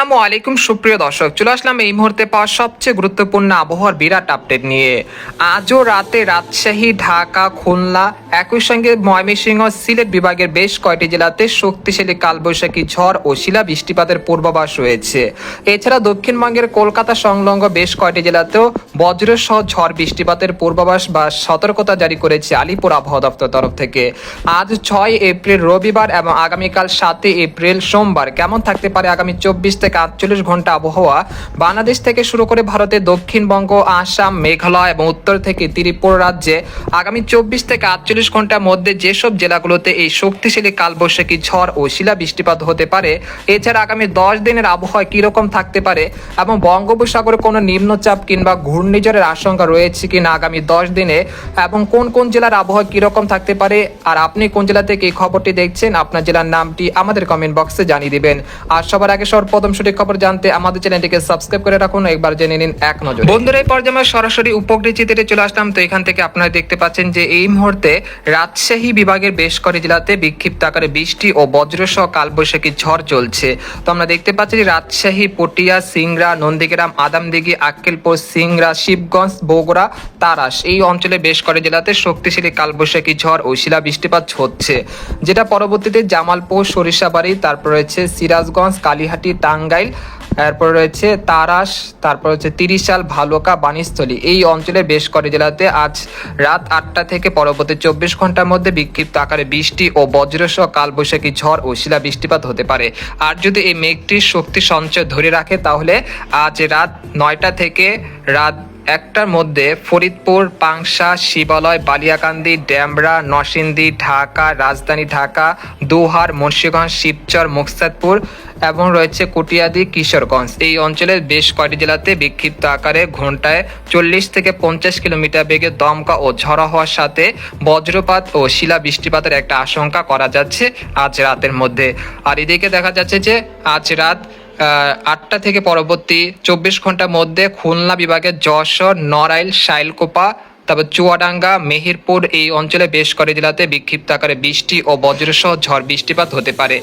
আসসালামু আলাইকুম, সুপ্রিয় দর্শক। চলে আসলাম এই মুহূর্তে পাওয়া সবচেয়ে গুরুত্বপূর্ণ আবহাওয়ার বিরাট আপডেট নিয়ে। আজও রাতে রাজশাহী, ঢাকা, খুলনা, একই সঙ্গে ময়মনসিংহ, সিলেট বিভাগের বেশ কয়টি জেলাতে শক্তিশালী কালবৈশাখী ঝড় ও শিলা বৃষ্টিপাতের পূর্বাভাস রয়েছে। এছাড়া দক্ষিণবঙ্গের কলকাতা সংলগ্ন বেশ কয়টি জেলাতেও বজ্রসহ ঝড় বৃষ্টিপাতের পূর্বাভাস বা সতর্কতা জারি করেছে আলিপুর আবহাওয়া দপ্তর তরফ থেকে। আজ ছয় এপ্রিল রবিবার এবং আগামীকাল সাতই এপ্রিল সোমবার। কেমন থাকতে পারে আগামী চব্বিশ থেকে আটচল্লিশ ঘণ্টা আবহাওয়া। বাংলাদেশ থেকে শুরু করে ভারতের দক্ষিণবঙ্গ, আসাম, মেঘালয় এবং উত্তর থেকে ত্রিপুরা রাজ্যে আগামী চব্বিশ থেকে আটচল্লিশ ঘণ্টার মধ্যে যেসব জেলাগুলোতে এই শক্তিশালী কালবৈশাখী ঝড় ও শিলা বৃষ্টিপাত হতে পারে, এছাড়া আগামী দশ দিনের আবহাওয়া কীরকম থাকতে পারে এবং বঙ্গোপসাগরে কোনো নিম্নচাপ কিংবা ঘূর্ণিঝড়ের আশঙ্কা রয়েছে কিনা আগামী দশ দিনে এবং কোন কোন জেলার আবহাওয়া কীরকম থাকতে পারে, আর আপনি কোন জেলা থেকে এই খবরটি দেখছেন, আপনার জেলার নামটি আমাদের কমেন্ট বক্সে জানিয়ে দিবেন। আর সবার আগে সর্বপ্রথম সঠিক খবর জানতে আমাদের চ্যানেলটিকে সাবস্ক্রাইব করে রাখুন। একবার জেনে নিন এক নজর। বন্ধুরা, এই পর্যায়ে আমরা সরাসরি চিত্রে চলে আসলাম। তো এখান থেকে আপনারা দেখতে পাচ্ছেন যে এই মুহূর্তে রাজশাহী বিভাগের বেশ কয়েকটি জেলাতে বিক্ষিপ্ত আকারে বৃষ্টি ও বজ্রসহ কালবৈশাখী ঝড় চলছে। তো আমরা দেখতে পাচ্ছি যে রাজশাহী, পটিয়া, সিংড়া, নন্দীগ্রাম, আদামদিঘি, আক্কেলপুর, সিংড়া, শিবগঞ্জ, বগুড়া, তারাস এই অঞ্চলে বেশ কয়েকটি জেলাতে শক্তিশালী কালবৈশাখী ঝড় ও শিলা বৃষ্টিপাত হচ্ছে। যেটা পরবর্তীতে জামালপুর, সরিষাবাড়ি, তারপর রয়েছে সিরাজগঞ্জ, কালীহাটি টাঙ্গাইল এরপর রয়েছে তারাস, তারপর হচ্ছে তিরিশাল ভালুকা বাণিস্থলী। এই অঞ্চলে বেশ করে জেলাতে আজ রাত আটটা থেকে পরবর্তী চব্বিশ ঘণ্টার মধ্যে বিক্ষিপ্ত আকারে বৃষ্টি ও বজ্রসহ কালবৈশাখী ঝড় ও শিলা বৃষ্টিপাত হতে পারে। আর যদি এই মেঘটির শক্তি সঞ্চয় ধরে রাখে, তাহলে আজ রাত নয়টা থেকে রাত একটার মধ্যে ফরিদপুর, পাংশা, শিবালয়, বালিয়াকান্দি, ড্যামরা, নরসিংদী, ঢাকা, রাজধানী ঢাকা, দোহার, মুন্সিগঞ্জ, শিবচর, মুকসাদপুর এবং রয়েছে কুটিয়াদি, কিশোরগঞ্জ। এই অঞ্চলের বেশ কয়েকটি জেলাতে বিক্ষিপ্ত আকারে ঘন্টায় চল্লিশ থেকে পঞ্চাশ কিলোমিটার বেগে দমকা ও ঝড়া হওয়ার সাথে বজ্রপাত ও শিলা বৃষ্টিপাতের একটা আশঙ্কা করা যাচ্ছে আজ রাতের মধ্যে। আর এদিকে দেখা যাচ্ছে যে আজ রাত আটটা থেকে পরবর্তী চব্বিশ ঘণ্টার মধ্যে খুলনা বিভাগের যশোর নড়াইল শাইলকোপা তারপর চুয়াডাঙ্গা, মেহেরপুর এই অঞ্চলে বেশ কয়েকটি জেলাতে বিক্ষিপ্ত আকারে বৃষ্টি ও বজ্রসহ ঝড় বৃষ্টিপাত হতে পারে।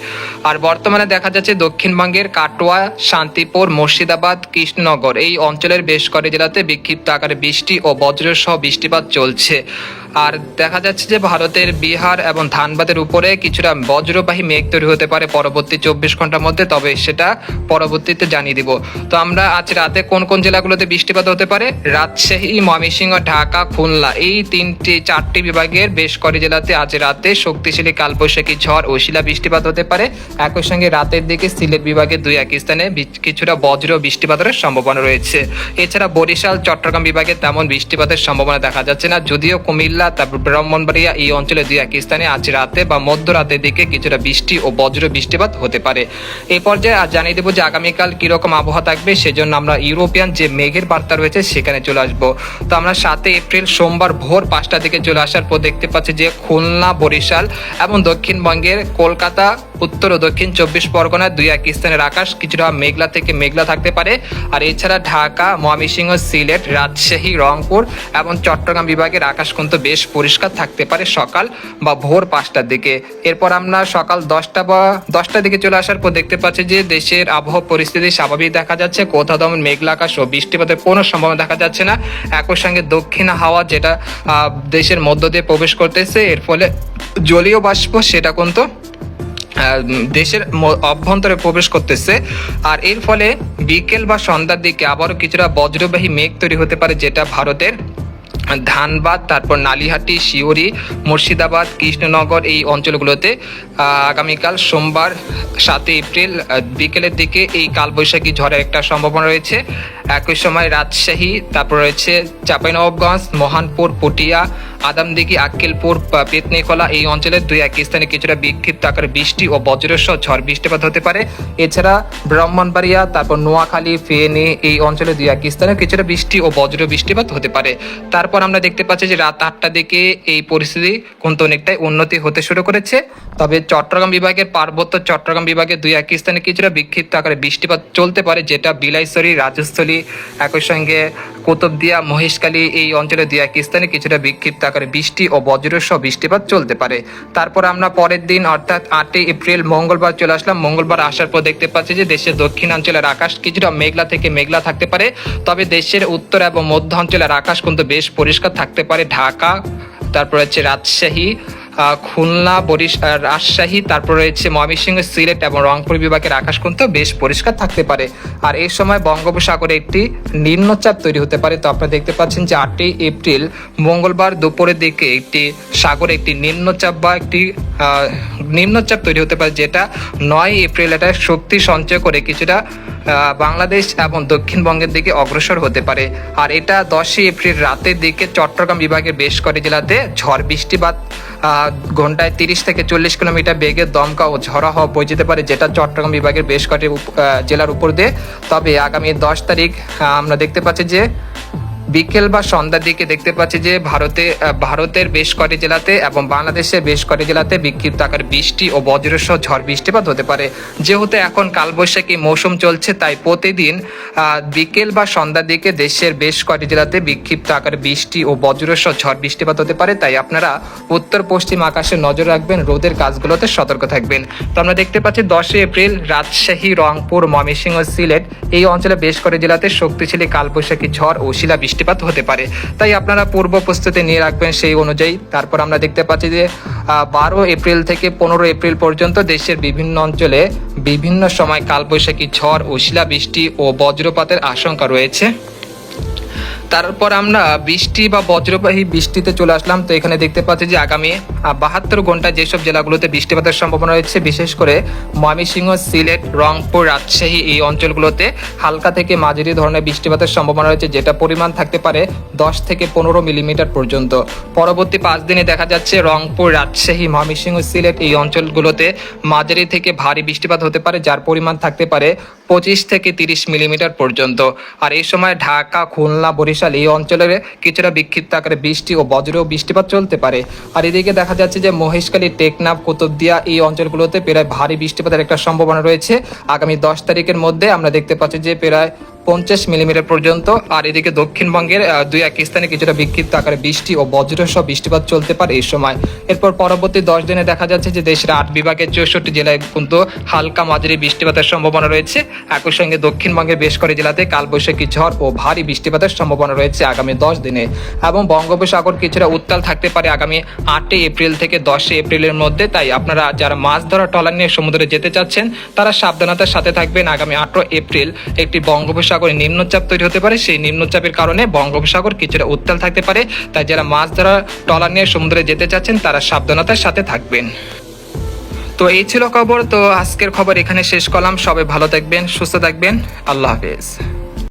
আর বর্তমানে দেখা যাচ্ছে দক্ষিণবঙ্গের কাটোয়া, শান্তিপুর, মুর্শিদাবাদ, কৃষ্ণনগর এই অঞ্চলের বেশ কয়েকটি জেলাতে বিক্ষিপ্ত আকারে বৃষ্টি ও বজ্রসহ বৃষ্টিপাত চলছে। আর দেখা যাচ্ছে যে ভারতের বিহার এবং ধানবাদের উপরে কিছুটা বজ্রবাহী মেঘ তৈরি হতে পারে পরবর্তী চব্বিশ ঘণ্টার মধ্যে, তবে সেটা পরবর্তীতে জানিয়ে দিব। তো আমরা আজ রাতে কোন কোন জেলাগুলোতে বৃষ্টিপাত হতে পারে? রাজশাহী, ময়মনসিংহ, ঢাকা খুলনা। এই তিনটি, চারটি বিভাগের বেশ কয়েকটি জেলাতে আজ রাতে শক্তিশালী কালবৈশাখী ঝড় ও শিলা বৃষ্টিপাত হতে পারে। একই সঙ্গে রাতের দিকে সিলেট বিভাগের দুই এক স্থানে কিছুটা বজ্র বৃষ্টিপাতের সম্ভাবনা রয়েছে। এছাড়া বরিশাল, চট্টগ্রাম বিভাগে তেমন বৃষ্টিপাতের সম্ভাবনা দেখা যাচ্ছে না। যদিও কুমিল্লা, তারপর ব্রাহ্মণবাড়িয়া এই অঞ্চলে দুই এক স্থানে আজ রাতে বা মধ্যরাতের দিকে কিছুটা বৃষ্টি ও বজ্র বৃষ্টিপাত হতে পারে। এই পর্যায়ে আজ জানিয়ে দেবো যে আগামীকাল কীরকম আবহাওয়া থাকবে, সেজন্য আমরা ইউরোপিয়ান যে মেঘের বার্তা রয়েছে সেখানে চলে আসব। তো আমরা সাতই এপ্রিল সোমবার ভোর পাঁচটা থেকে চলে আসার পর দেখতে পাচ্ছি যে খুলনা বরিশাল এবং দক্ষিণবঙ্গের কলকাতা উত্তর ও দক্ষিণ চব্বিশ পরগনার দুই এক স্থানের আকাশ কিছুটা মেঘলা থেকে মেঘলা থাকতে পারে। আর এছাড়া ঢাকা, ময়মনসিংহ, সিলেট, রাজশাহী, রংপুর এবং চট্টগ্রাম বিভাগের আকাশ কিন্তু বেশ পরিষ্কার থাকতে পারে সকাল বা ভোর পাঁচটার দিকে। এরপর আমরা সকাল দশটা বা দশটার দিকে চলে আসার পর দেখতে পাচ্ছি যে দেশের আবহাওয়া পরিস্থিতি স্বাভাবিক দেখা যাচ্ছে। কোথাও তেমন মেঘলা আকাশ ও বৃষ্টিপাতের কোনো সম্ভাবনা দেখা যাচ্ছে না। একই সঙ্গে দক্ষিণ হাওয়া যেটা দেশের মধ্য দিয়ে প্রবেশ করতেছে, এর ফলে জলীয় বাষ্প সেটা কিন্তু দেশের অভ্যন্তরে প্রবেশ করতেছে। আর এর ফলে বিকেল বা সন্ধ্যার দিকে আবারও কিছুটা বজ্রবাহী মেঘ তৈরি হতে পারে, যেটা ভারতের ধানবাদ, তারপর নালিহাটি শিউরি মুর্শিদাবাদ, কৃষ্ণনগর এই অঞ্চলগুলোতে আগামীকাল সোমবার সাতই এপ্রিল বিকেলের দিকে এই কালবৈশাখী ঝড়ের একটা সম্ভাবনা রয়েছে। একই সময় রাজশাহী, তারপর রয়েছে চাঁপাইনবাবগঞ্জ, মহানপুর, পটিয়া আদামদিঘি আক্কেলপুর বা পেতনিখোলা, এই অঞ্চলের দুই এক স্থানে কিছুটা বিক্ষিপ্ত আকারে বৃষ্টি ও বজ্রসহ ঝড় বৃষ্টিপাত হতে পারে। এছাড়া ব্রাহ্মণবাড়িয়া, তারপর নোয়াখালী, ফেনী, এই অঞ্চলে দুই এক স্থানে কিছুটা বৃষ্টি ও বজ্র বৃষ্টিপাত হতে পারে। তারপর আমরা দেখতে পাচ্ছি যে রাত আটটার দিকে এই পরিস্থিতি কিন্তু অনেকটাই উন্নতি হতে শুরু করেছে। তবে চট্টগ্রাম বিভাগের পার্বত্য চট্টগ্রাম বিভাগের দুই এক স্থানে কিছুটা বিক্ষিপ্ত আকারে বৃষ্টিপাত চলতে পারে, যেটা বিলাইছড়ি, রাজস্থলী, একই সঙ্গে কুতুবদিয়া, মহেশখালী, এই অঞ্চলে দুই এক স্থানে কিছুটা বিক্ষিপ্ত আকারে বৃষ্টি ও বজ্রসহ বৃষ্টিপাত চলতে পারে। তারপর আমরা পরের দিন, অর্থাৎ আটই এপ্রিল, মঙ্গলবার চলে আসলাম। মঙ্গলবার আসার পর দেখতে পাচ্ছি যে দেশের দক্ষিণাঞ্চলের আকাশ কিছুটা মেঘলা থেকে মেঘলা থাকতে পারে। তবে দেশের উত্তর এবং মধ্য অঞ্চলের আকাশ কিন্তু বেশ পরিষ্কার থাকতে পারে। ঢাকা, তারপর হচ্ছে রাজশাহী খুলনা রাজশাহী, তারপর রয়েছে ময়মনসিংহ, সিলেট এবং রংপুর বিভাগের আকাশ কিন্তু বেশ পরিষ্কার থাকতে পারে। আর এই সময় বঙ্গোপসাগরে একটি নিম্নচাপ তৈরি হতে পারে। তো আপনারা দেখতে পাচ্ছেন যে আটই এপ্রিল মঙ্গলবার দুপুরের দিকে একটি সাগরে একটি নিম্নচাপ বা একটি নিম্নচাপ তৈরি হতে পারে, যেটা নয় এপ্রিল এটা শক্তি সঞ্চয় করে কিছুটা বাংলাদেশ এবং দক্ষিণবঙ্গের দিকে অগ্রসর হতে পারে। আর এটা দশই এপ্রিল রাতের দিকে চট্টগ্রাম বিভাগের বেশ কটি জেলাতে ঝড় বৃষ্টিপাত ঘন্টায় তিরিশ থেকে চল্লিশ কিলোমিটার বেগে দমকা ও ঝড়া হওয়া বয়ে যেতে পারে যেটা চট্টগ্রাম বিভাগের বেশ কটি আহ, জেলার উপর দিয়ে। তবে আগামী দশ তারিখ আমরা দেখতে পাচ্ছি যে বিকেল বা সন্ধ্যার দিকে দেখতে পাচ্ছি যে ভারতে ভারতের বেশ কটি জেলাতে এবং বাংলাদেশের বেশ কটি জেলাতে বিক্ষিপ্ত আকার বৃষ্টি ও বজ্রসহ ঝড় বৃষ্টিপাত হতে পারে। যেহেতু এখন কালবৈশাখী মৌসুম চলছে, তাই প্রতিদিন বিকেল বা সন্ধ্যার দিকে দেশের বেশ কটি জেলাতে বিক্ষিপ্ত আকার বৃষ্টি ও বজ্রসহ ঝড় বৃষ্টিপাত হতে পারে। তাই আপনারা উত্তর, পশ্চিম আকাশে নজর রাখবেন, রোদের কাজগুলোতে সতর্ক থাকবেন। তো আমরা দেখতে পাচ্ছি দশই এপ্রিল রাজশাহী, রংপুর, ময়মনসিংহ, সিলেট এই অঞ্চলে বেশ কটি জেলাতে শক্তিশালী কালবৈশাখী ঝড় ও শিলা বৃষ্টিপাত হতে পারে। তাই আপনারা পূর্ব প্রস্তুতি নিয়ে রাখবেন সেই অনুযায়ী। তারপর আমরা দেখতে পাচ্ছি যে বারো এপ্রিল থেকে পনেরো এপ্রিল পর্যন্ত দেশের বিভিন্ন অঞ্চলে বিভিন্ন সময় কালবৈশাখী ঝড় ও শিলাবৃষ্টি ও বজ্রপাতের আশঙ্কা রয়েছে। তারপর আমরা বৃষ্টি বা বজ্রবাহী বৃষ্টিতে চলে আসলাম। তো এখানে দেখতে পাচ্ছি যে আগামী বাহাত্তর ঘণ্টা যেসব জেলাগুলোতে বৃষ্টিপাতের সম্ভাবনা রয়েছে, বিশেষ করে ময়মনসিংহ, সিলেট, রংপুর, রাজশাহী এই অঞ্চলগুলোতে হালকা থেকে মাঝারি ধরনের বৃষ্টিপাতের সম্ভাবনা রয়েছে, যেটা পরিমাণ থাকতে পারে দশ থেকে পনেরো মিলিমিটার পর্যন্ত। পরবর্তী পাঁচ দিনে দেখা যাচ্ছে রংপুর, রাজশাহী, ময়মনসিংহ, সিলেট এই অঞ্চলগুলোতে মাঝারি থেকে ভারী বৃষ্টিপাত হতে পারে, যার পরিমাণ থাকতে পারে পঁচিশ থেকে তিরিশ মিলিমিটার পর্যন্ত। আর এই সময় ঢাকা, খুলনা, বরিশাল এই অঞ্চলের কিছুটা বিক্ষিপ্ত আকারে বৃষ্টি ও বজ্র বৃষ্টিপাত চলতে পারে। আর এদিকে দেখা যাচ্ছে যে মহেশখালী, টেকনাফ, কুতুবদিয়া এই অঞ্চলগুলোতে প্রায় ভারী বৃষ্টিপাতের একটা সম্ভাবনা রয়েছে। আগামী দশ তারিখের মধ্যে আমরা দেখতে পাচ্ছি যে প্রায় পঞ্চাশ মিলিমিটার পর্যন্ত। আর এদিকে দক্ষিণবঙ্গের দুই এক স্থানে কিছুটা বিক্ষিপ্ত আকারে বৃষ্টি ও বজ্রসহ বৃষ্টিপাত চলতে পারে এই সময়। এরপর পরবর্তী দশ দিনে দেখা যাচ্ছে যে দেশের আট বিভাগের চৌষট্টি জেলায় কিন্তু হালকা মাঝারি বৃষ্টিপাতের সম্ভাবনা রয়েছে। একই সঙ্গে দক্ষিণবঙ্গের বেশ কয়েক জেলাতে কালবৈশাখী ঝড় ও ভারী বৃষ্টিপাতের সম্ভাবনা রয়েছে আগামী দশ দিনে। এবং বঙ্গোপসাগর কিছুটা উত্তাল থাকতে পারে আগামী আটই এপ্রিল থেকে দশই এপ্রিলের মধ্যে। তাই আপনারা যারা মাছ ধরা ট্রলার নিয়ে সমুদ্রে যেতে চাচ্ছেন, তারা সাবধানতার সাথে থাকবেন আগামী আটই এপ্রিল। একটি বঙ্গোপসাগরে নিম্নচাপ তৈরি হতে পারে। সেই নিম্নচাপের কারণে বঙ্গোপসাগর কিছুটা উত্তাল থাকতে পারে। তাই যারা মাছ ধরা ট্রলার নিয়ে সমুদ্রে যেতে চাচ্ছেন, তারা সাবধানতার সাথে থাকবেন। তো এই ছিল খবর। তো আজকের খবর এখানে শেষ করলাম। সবাই ভালো থাকবেন, সুস্থ থাকবেন। আল্লাহ হাফেজ।